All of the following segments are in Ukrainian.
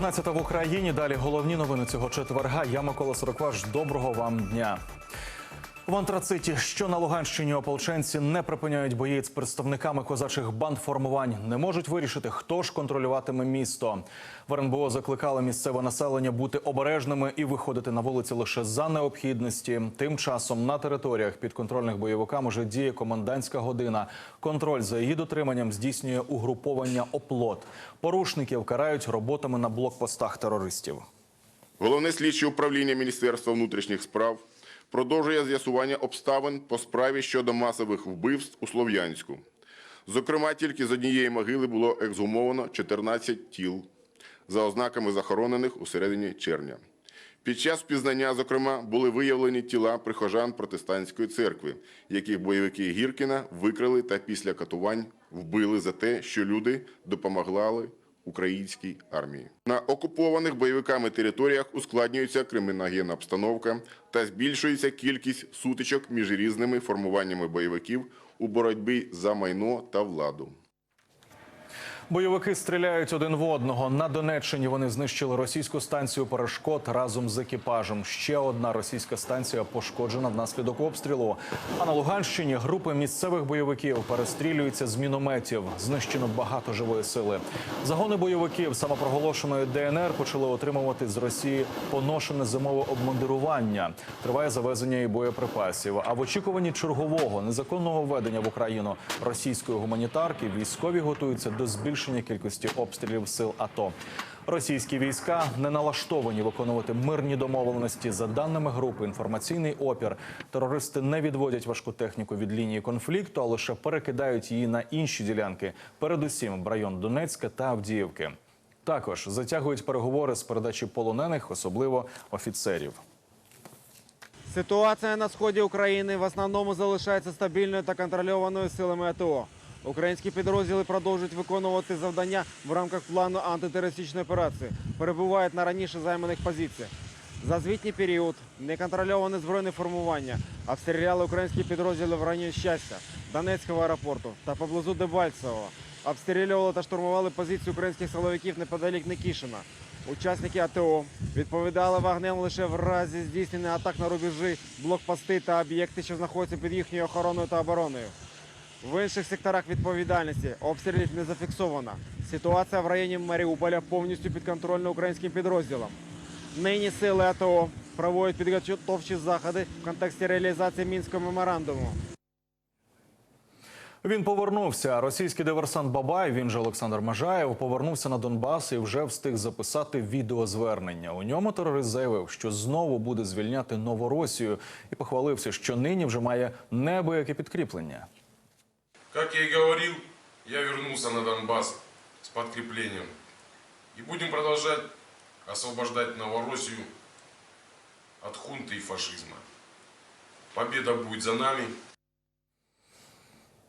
15 в Україні. Далі головні новини цього четверга. Я Микола Сорокваш. Доброго вам дня. В антрациті, що на Луганщині ополченці не припиняють бої з представниками козачих банд формувань, не можуть вирішити, хто ж контролюватиме місто. В РНБО закликали місцеве населення бути обережними і виходити на вулиці лише за необхідності. Тим часом на територіях підконтрольних бойовикам уже діє комендантська година. Контроль за її дотриманням здійснює угруповання оплот. Порушників карають роботами на блокпостах терористів. Головне слідче управління Міністерства внутрішніх справ продовжує з'ясування обставин по справі щодо масових вбивств у Слов'янську. Зокрема, тільки з однієї могили було ексгумовано 14 тіл за ознаками захоронених у середині червня. Під час впізнання, зокрема, були виявлені тіла прихожан протестантської церкви, яких бойовики Гіркіна викрали та після катувань вбили за те, що люди допомагали українській армії. На окупованих бойовиками територіях ускладнюється криміногенна обстановка та збільшується кількість сутичок між різними формуваннями бойовиків у боротьбі за майно та владу. Бойовики стріляють один в одного. На Донеччині вони знищили російську станцію перешкод разом з екіпажем. Ще одна російська станція пошкоджена внаслідок обстрілу. А на Луганщині групи місцевих бойовиків перестрілюються з мінометів. Знищено багато живої сили. Загони бойовиків самопроголошеної ДНР почали отримувати з Росії поношене зимове обмундирування. Триває завезення і боєприпасів. А в очікуванні чергового незаконного введення в Україну російської гуманітарки військові готуються до збільшення кількості обстрілів сил АТО. Російські війська не налаштовані виконувати мирні домовленості. За даними групи інформаційний опір, терористи не відводять важку техніку від лінії конфлікту, а лише перекидають її на інші ділянки, передусім в район Донецька та Авдіївки. Також затягують переговори з передачі полонених, особливо офіцерів. Ситуація на сході України в основному залишається стабільною та контрольованою силами АТО. Українські підрозділи продовжують виконувати завдання в рамках плану антитерористичної операції, перебувають на раніше займаних позиціях. За звітній період неконтрольоване збройне формування обстріляли українські підрозділи в районі щастя, Донецького аеропорту та поблизу Дебальцевого. Обстрілювали та штурмували позиції українських силовиків неподалік Никішина. Учасники АТО відповідали вогнем лише в разі здійснення атак на рубежі, блокпости та об'єкти, що знаходяться під їхньою охороною та обороною. В інших секторах відповідальності обстрілів не зафіксовано. Ситуація в районі Маріуполя повністю підконтрольна українським підрозділам. Нині сили АТО проводять підготовчі заходи в контексті реалізації мінського меморандуму. Він повернувся. Російський диверсант Бабай, він же Олександр Мажаєв, повернувся на Донбас і вже встиг записати відеозвернення. У ньому терорист заявив, що знову буде звільняти Новоросію і похвалився, що нині вже має неабияке підкріплення. Как я и говорил, я вернулся на Донбасс с подкреплением. И будем продолжать освобождать Новороссию от хунты и фашизма. Победа будет за нами.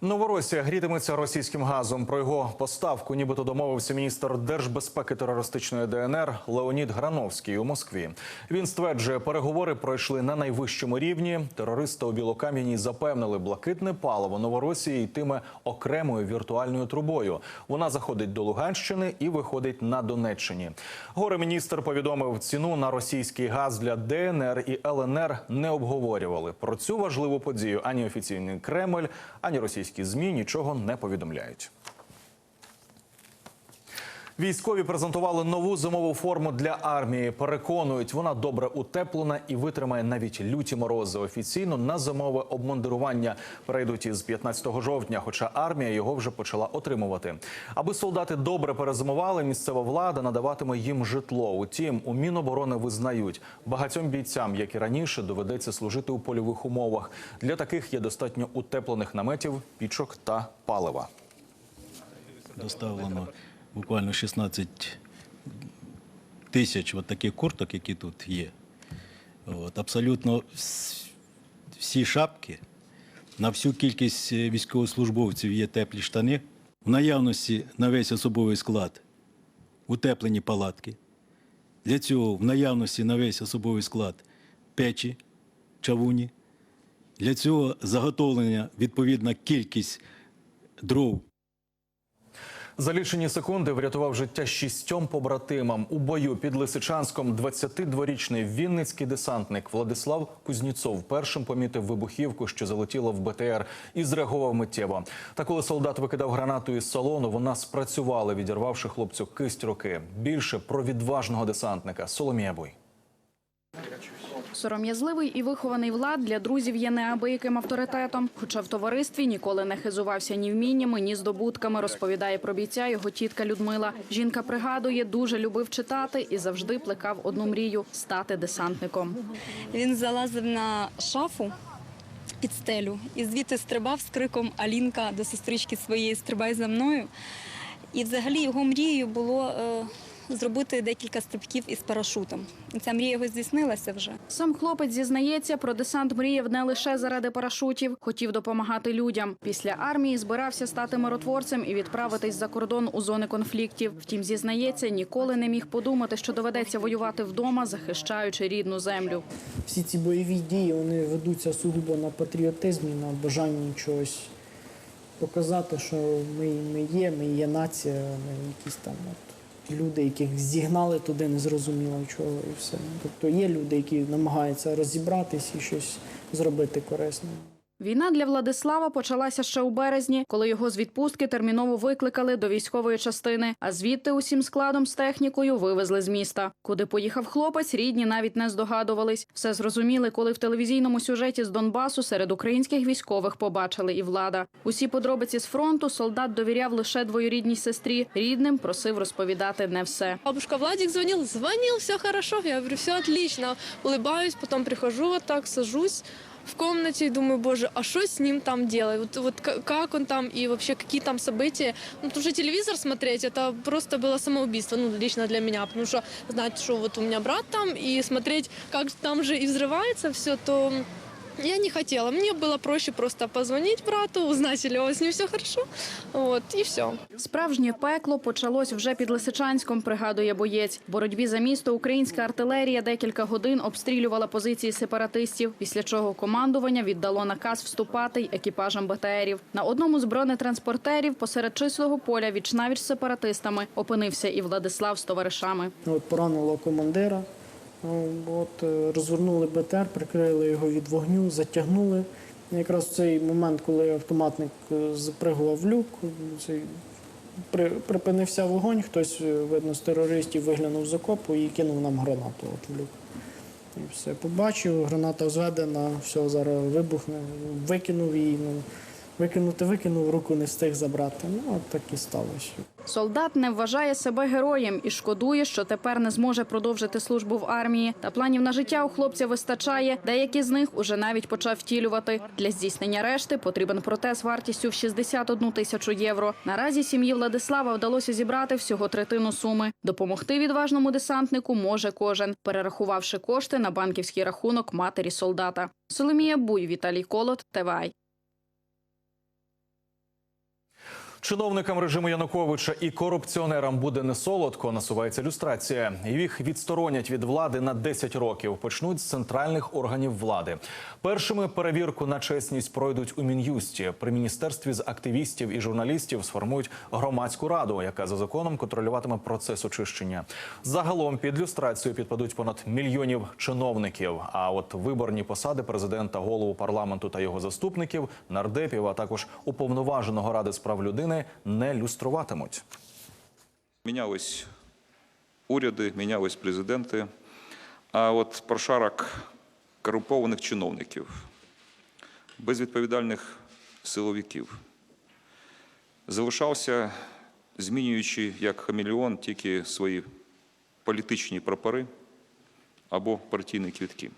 Новоросія грітиметься російським газом. Про його поставку, нібито домовився міністр держбезпеки терористичної ДНР Леонід Грановський у Москві. Він стверджує, переговори пройшли на найвищому рівні. Терористи у Білокам'яній запевнили, блакитне паливо Новоросії йтиме окремою віртуальною трубою. Вона заходить до Луганщини і виходить на Донеччині. Горе міністр повідомив, ціну на російський газ для ДНР і ЛНР не обговорювали. Про цю важливу подію ані офіційний Кремль, ані російські змі нічого не повідомляють. Військові презентували нову зимову форму для армії. Переконують, вона добре утеплена і витримає навіть люті морози. Офіційно на зимове обмундирування перейдуть із 15 жовтня, хоча армія його вже почала отримувати. Аби солдати добре перезимували, місцева влада надаватиме їм житло. Утім, у Міноборони визнають, багатьом бійцям, як і раніше, доведеться служити у польових умовах. Для таких є достатньо утеплених наметів, пічок та палива. доставлено буквально 16 тисяч от таких курток, які тут є. От, абсолютно всі шапки, на всю кількість е, військовослужбовців є теплі штани. В наявності на весь особовий склад утеплені палатки. Для цього в наявності на весь особовий склад печі, чавуні. Для цього заготовлення відповідна кількість дров За лічені секунди врятував життя шістьом побратимам. У бою під Лисичанськом 22-річний вінницький десантник Владислав Кузніцов першим помітив вибухівку, що залетіла в БТР, і зреагував миттєво. Та коли солдат викидав гранату із салону, вона спрацювала, відірвавши хлопцю кисть руки. Більше про відважного десантника Соломія Буй. Сором'язливий і вихований влад для друзів є неабияким авторитетом. Хоча в товаристві ніколи не хизувався ні вміннями, ні здобутками, розповідає про бійця його тітка Людмила. Жінка пригадує, дуже любив читати і завжди плекав одну мрію стати десантником. Він залазив на шафу під стелю і звідти стрибав з криком Алінка до сестрички своєї Стрибай за мною. І взагалі його мрією було е, зробити декілька стрибків із парашутом. І ця мрія його здійснилася вже. Сам хлопець зізнається, про десант мріяв не лише заради парашутів, хотів допомагати людям. Після армії збирався стати миротворцем і відправитись за кордон у зони конфліктів. Втім, зізнається, ніколи не міг подумати, що доведеться воювати вдома, захищаючи рідну землю. всі ці бойові дії вони ведуться сугубо на патріотизмі, на бажанні чогось показати, що ми, ми є, ми є нація, ми якісь там от люди, яких зігнали туди, не зрозуміло чого і все. Тобто є люди, які намагаються розібратись і щось зробити корисне. Війна для Владислава почалася ще у березні, коли його з відпустки терміново викликали до військової частини, а звідти усім складом з технікою вивезли з міста. Куди поїхав хлопець, рідні навіть не здогадувались. Все зрозуміли, коли в телевізійному сюжеті з Донбасу серед українських військових побачили і влада. Усі подробиці з фронту солдат довіряв лише двоюрідній сестрі. Рідним просив розповідати не все. Бабушка Владик звонил, звонил, все хорошо. Я говорю, все отлично. Улыбаюсь, потом прихожу вот так, сажусь в комнате и думаю, боже, а что с ним там делать? Вот, вот к- как он там и вообще какие там события? Ну, потому что телевизор смотреть, это просто было самоубийство, ну, лично для меня. Потому что знать, что вот у меня брат там, и смотреть, как там же и взрывается все, то я не хотела. Мне было проще просто позвонить брату, узнать, или у вас ним все хорошо. Вот, и все. Справжнє пекло почалось вже під Лисичанськом, пригадує боєць. В боротьбі за місто українська артилерія декілька годин обстрілювала позиції сепаратистів, після чого командування віддало наказ вступати й екіпажам БТРів. На одному з бронетранспортерів посеред чистого поля вічнавіч з сепаратистами опинився і Владислав з товаришами. От поранило командира, от, е, розвернули БТР, прикрили його від вогню, затягнули. Якраз в цей момент, коли автоматник е, запригував в люк, цей, припинився вогонь, хтось, е, видно, з терористів виглянув з окопу і кинув нам гранату от в люк. І все, побачив, граната зведена, все, зараз вибухне, викинув її. Ну, викинути викинув, руку не встиг забрати. Ну, от так і сталося. Солдат не вважає себе героєм і шкодує, що тепер не зможе продовжити службу в армії. Та планів на життя у хлопця вистачає. Деякі з них уже навіть почав втілювати. Для здійснення решти потрібен протез вартістю в 61 тисячу євро. Наразі сім'ї Владислава вдалося зібрати всього третину суми. Допомогти відважному десантнику може кожен, перерахувавши кошти на банківський рахунок матері солдата. Соломія Буй, Віталій Колот, ТВАЙ. Чиновникам режиму Януковича і корупціонерам буде не солодко. Насувається люстрація. Їх відсторонять від влади на 10 років. Почнуть з центральних органів влади. Першими перевірку на чесність пройдуть у мін'юсті. При міністерстві з активістів і журналістів сформують громадську раду, яка за законом контролюватиме процес очищення. Загалом під люстрацію підпадуть понад мільйонів чиновників. А от виборні посади президента, голову парламенту та його заступників, нардепів, а також уповноваженого ради з прав людини не люструватимуть. Мінялись уряди, мінялись президенти, а от прошарок корумпованих чиновників, безвідповідальних силовиків залишався, змінюючи як хамелеон тільки свої політичні прапори або партійні квітки.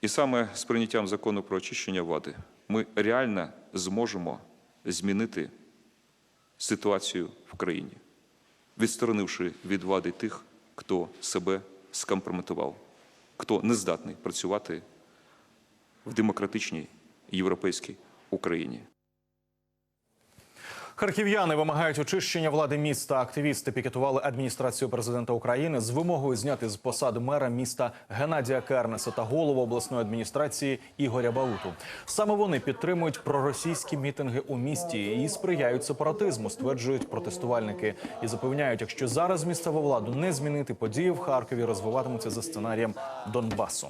І саме з прийняттям закону про очищення влади ми реально зможемо змінити ситуацію в країні, відсторонивши від влади тих, хто себе скомпрометував, хто не здатний працювати в демократичній європейській Україні. Харків'яни вимагають очищення влади міста. Активісти пікетували адміністрацію президента України з вимогою зняти з посади мера міста Геннадія Кернеса та голову обласної адміністрації Ігоря Бауту. Саме вони підтримують проросійські мітинги у місті і сприяють сепаратизму, стверджують протестувальники і запевняють, якщо зараз місцеву владу не змінити, події в Харкові розвиватимуться за сценарієм Донбасу.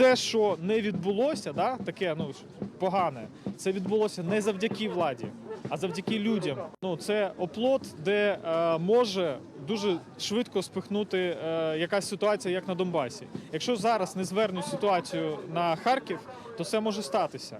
Все, що не відбулося, да, таке ну погане, це відбулося не завдяки владі, а завдяки людям. Ну це оплот, де е, може дуже швидко спихнути е, якась ситуація, як на Донбасі. Якщо зараз не звернуть ситуацію на Харків, то це може статися.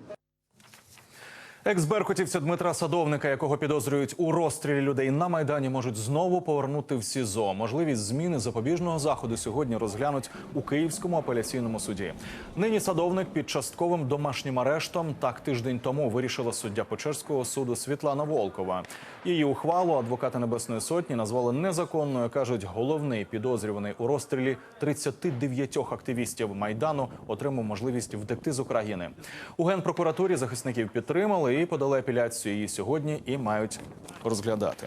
Екс-беркутівця Дмитра Садовника, якого підозрюють у розстрілі людей на майдані, можуть знову повернути в СІЗО. Можливість зміни запобіжного заходу сьогодні розглянуть у Київському апеляційному суді. Нині садовник під частковим домашнім арештом. Так тиждень тому вирішила суддя Печерського суду Світлана Волкова. Її ухвалу адвокати Небесної Сотні назвали незаконною. кажуть, головний підозрюваний у розстрілі 39 активістів майдану отримав можливість втекти з України. У генпрокуратурі захисників підтримали і подали апеляцію її сьогодні і мають розглядати.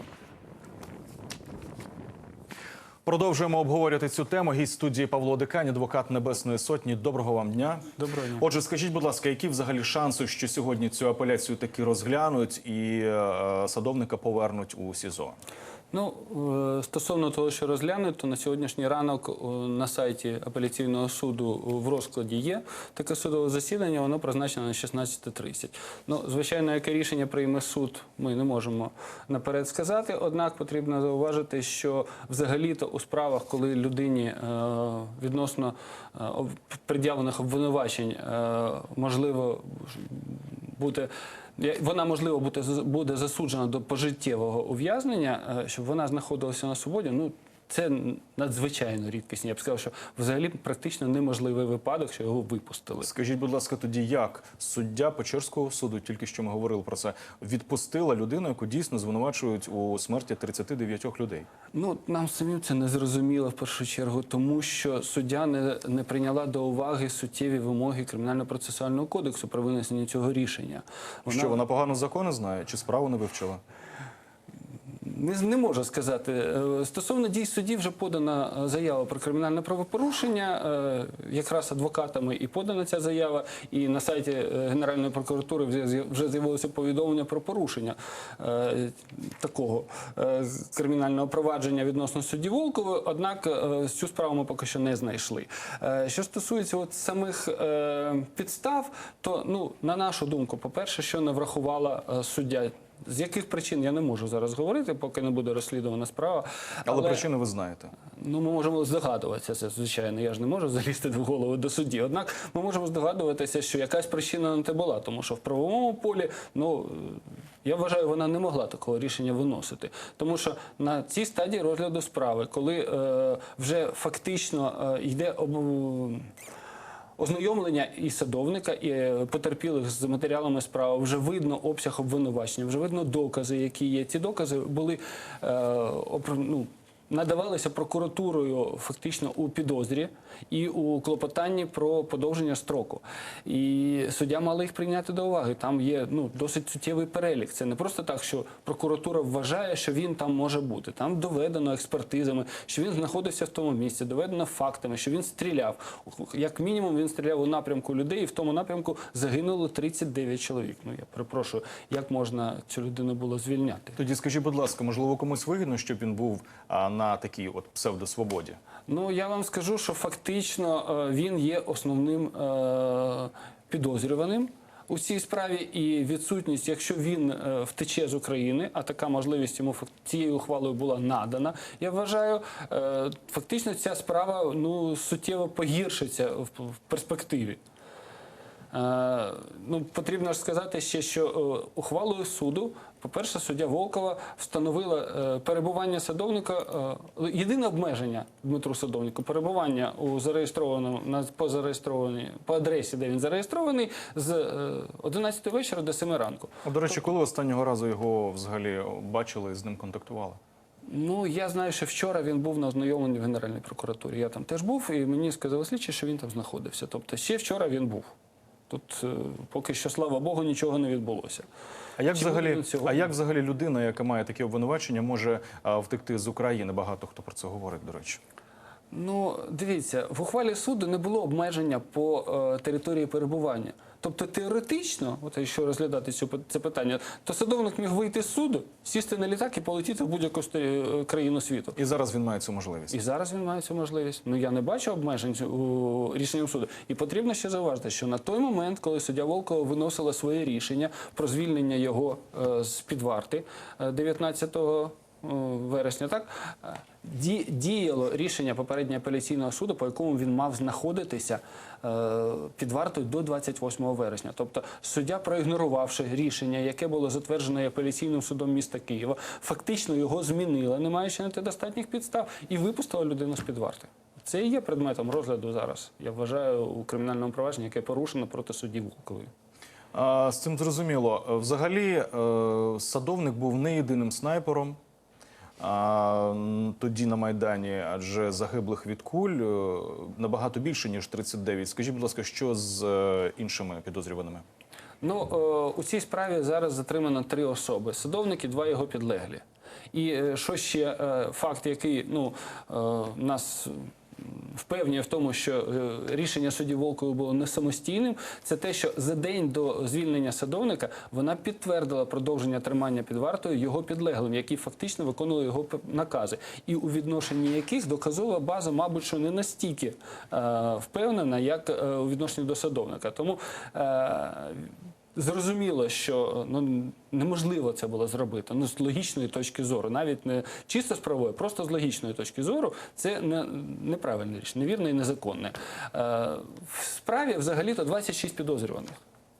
Продовжуємо обговорювати цю тему. Гість студії Павло Дикань, адвокат Небесної Сотні. Доброго вам дня. Доброго дня. Отже, скажіть, будь ласка, які взагалі шанси, що сьогодні цю апеляцію таки розглянуть і е, садовника повернуть у СІЗО? Ну, е, стосовно того, що розглянуть, то на сьогоднішній ранок е, на сайті апеляційного суду в розкладі є таке судове засідання, воно призначено на 16.30. Ну, звичайно, яке рішення прийме суд, ми не можемо наперед сказати. Однак потрібно зауважити, що взагалі-то у справах, коли людині е, відносно е, пред'явлених обвинувачень е, можливо бути. Вона можливо буде, буде засуджена до пожиттєвого ув'язнення, е, щоб вона знаходилася на свободі. Ну це надзвичайно рідкісні. Я б сказав, що взагалі практично неможливий випадок, що його випустили. Скажіть, будь ласка, тоді як суддя Печерського суду, тільки що ми говорили про це, відпустила людину, яку дійсно звинувачують у смерті 39 людей? Ну нам самим це не зрозуміло в першу чергу, тому що суддя не, не прийняла до уваги суттєві вимоги кримінально-процесуального кодексу про винесення цього рішення. Що вона погано закони знає чи справу не вивчила? Не, не можу сказати. Е, Стосовно дій судді вже подана е, заява про кримінальне правопорушення, е, якраз адвокатами і подана ця заява, і на сайті Генеральної прокуратури вже з'яв- вже з'явилося повідомлення про порушення такого кримінального провадження відносно судді Волкової, однак цю справу ми поки що не знайшли. Що стосується от самих підстав, то ну, на нашу думку, по-перше, що не врахувала суддя. З яких причин я не можу зараз говорити, поки не буде розслідувана справа. Але, причини ви знаєте. Ну, ми можемо здогадуватися, це звичайно. Я ж не можу залізти в голову до судді. Однак ми можемо здогадуватися, що якась причина на те була, тому що в правовому полі, ну я вважаю, вона не могла такого рішення виносити. Тому що на цій стадії розгляду справи, коли е, вже фактично е, йде об. Ознайомлення і садовника, і е, потерпілих з матеріалами справи вже видно обсяг обвинувачення, вже видно докази, які є. Ці докази були е, ну, надавалися прокуратурою фактично у підозрі і у клопотанні про подовження строку. І суддя мала їх прийняти до уваги. Там є ну, досить суттєвий перелік. Це не просто так, що прокуратура вважає, що він там може бути. Там доведено експертизами, що він знаходився в тому місці, доведено фактами, що він стріляв. Як мінімум, він стріляв у напрямку людей, і в тому напрямку загинуло 39 чоловік. Ну я перепрошую, як можна цю людину було звільняти? Тоді скажіть, будь ласка, можливо, комусь вигідно, щоб він був а, на такій от псевдосвободі? Ну я вам скажу, що фактично е, він є основним е, підозрюваним. У цій справі і відсутність, якщо він е, втече з України, а така можливість йому цією ухвалою була надана. Я вважаю, фактично ця справа ну суттєво погіршиться в перспективі. Е, ну, потрібно ж сказати ще, що е, ухвалою суду, по-перше, суддя Волкова встановила е, перебування садовника, єдине обмеження Дмитру Садовнику, перебування у зареєстрованому на по зареєстрованій по адресі, де він зареєстрований, з е, 11 вечора до 7 ранку. До речі, коли останнього разу його взагалі бачили і з ним контактували? Ну, я знаю, що вчора він був на ознайомленні в Генеральній прокуратурі. Я там теж був, і мені сказали слідчі, що він там знаходився. Тобто ще вчора він був. Тут е, поки що, слава Богу, нічого не відбулося. А як Чи взагалі, а як взагалі людина, яка має такі обвинувачення, може а, втекти з України? Багато хто про це говорить, до речі. Ну, дивіться, в ухвалі суду не було обмеження по е, території перебування. Тобто теоретично, от якщо розглядати цю, це питання, то садовник міг вийти з суду, сісти на літак і полетіти в будь-яку е, країну світу. І зараз він має цю можливість. І зараз він має цю можливість. Ну я не бачу обмежень у рішенням суду. І потрібно ще зауважити, що на той момент, коли суддя Волкова виносила своє рішення про звільнення його е, з під варти е, 19 е, вересня, так е, ді- діяло рішення попереднього апеляційного суду, по якому він мав знаходитися е, під вартою до 28 вересня. Тобто суддя, проігнорувавши рішення, яке було затверджене апеляційним судом міста Києва, фактично його змінила, не маючи на те достатніх підстав, і випустила людину з під варти. Це і є предметом розгляду зараз. Я вважаю у кримінальному провадженні, яке порушено проти судді Волкової. З цим зрозуміло. Е, Взагалі, е, садовник був не єдиним снайпером. Тоді на Майдані, адже загиблих від куль е, набагато більше, ніж 39. Скажіть, будь ласка, що з е, іншими підозрюваними? Ну, е, у цій справі зараз затримано три особи: садовник і два його підлеглі. І що ще факт, який ну, нас впевнює в тому, що е, рішення судді Волкової було не самостійним, це те, що за день до звільнення садовника вона підтвердила продовження тримання під вартою його підлеглим, які фактично виконували його накази, і у відношенні яких доказова база, мабуть, що не настільки е, впевнена, як е, у відношенні до садовника. Тому Зрозуміло, що ну неможливо це було зробити. Ну з логічної точки зору, навіть не чисто з правової, просто з логічної точки зору, це не неправильне рішення, невірне і незаконне. Е, в справі взагалі-то 26 підозрюваних.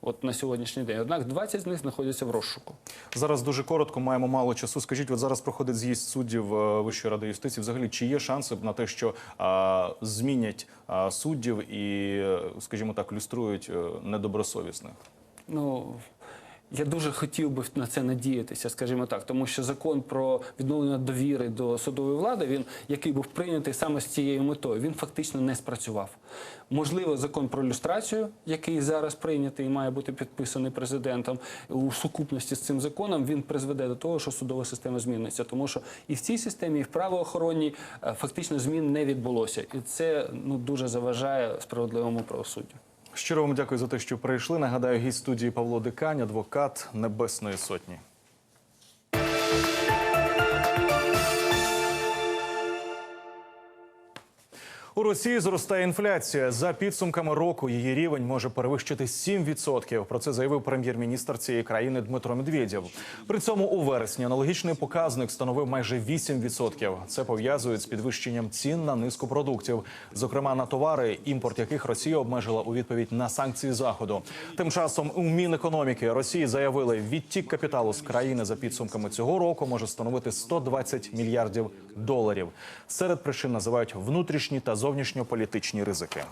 От на сьогоднішній день. Однак 20 з них знаходяться в розшуку. Зараз дуже коротко, маємо мало часу. Скажіть, от зараз проходить з'їзд суддів е, Вищої ради юстиції. Взагалі, чи є шанси на те, що а, змінять а, суддів і, е, скажімо так, люструють е, недобросовісних? Ну я дуже хотів би на це надіятися, скажімо так, тому що закон про відновлення довіри до судової влади, він який був прийнятий саме з цією метою, він фактично не спрацював. Можливо, закон про люстрацію, який зараз прийнятий і має бути підписаний президентом, у сукупності з цим законом він призведе до того, що судова система зміниться, тому що і в цій системі, і в правоохоронній е, фактично змін не відбулося, і це ну дуже заважає справедливому правосуддю. Щиро вам дякую за те, що прийшли. Нагадаю, гість студії Павло Дикань, адвокат Небесної Сотні. У Росії зростає інфляція. За підсумками року її рівень може перевищити 7%. Про це заявив прем'єр-міністр цієї країни Дмитро Медведєв. При цьому у вересні аналогічний показник становив майже 8%. Це пов'язують з підвищенням цін на низку продуктів, зокрема на товари, імпорт яких Росія обмежила у відповідь на санкції заходу. Тим часом у Мінекономіки Росії заявили, відтік капіталу з країни за підсумками цього року може становити 120 мільярдів доларів. Серед причин називають внутрішні та зовнішньополітичні ризики.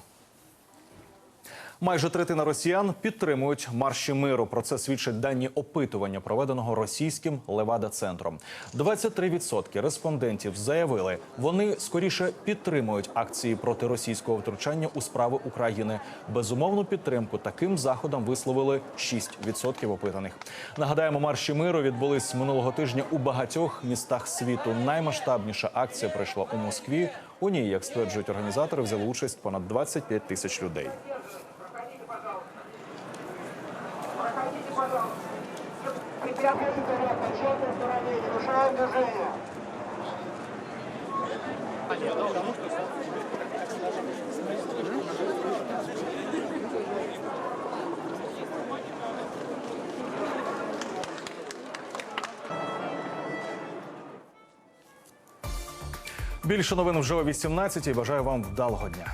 Майже третина росіян підтримують марші миру. Про це свідчать дані опитування, проведеного російським Левада-центром. 23% респондентів заявили, вони скоріше підтримують акції проти російського втручання у справи України. Безумовну підтримку таким заходам висловили 6% опитаних. Нагадаємо, марші миру відбулись минулого тижня у багатьох містах світу. Наймасштабніша акція пройшла у Москві. У ній, як стверджують організатори, взяли участь понад 25 тисяч людей. Більше новин вже о 18-й. Бажаю вам вдалого дня.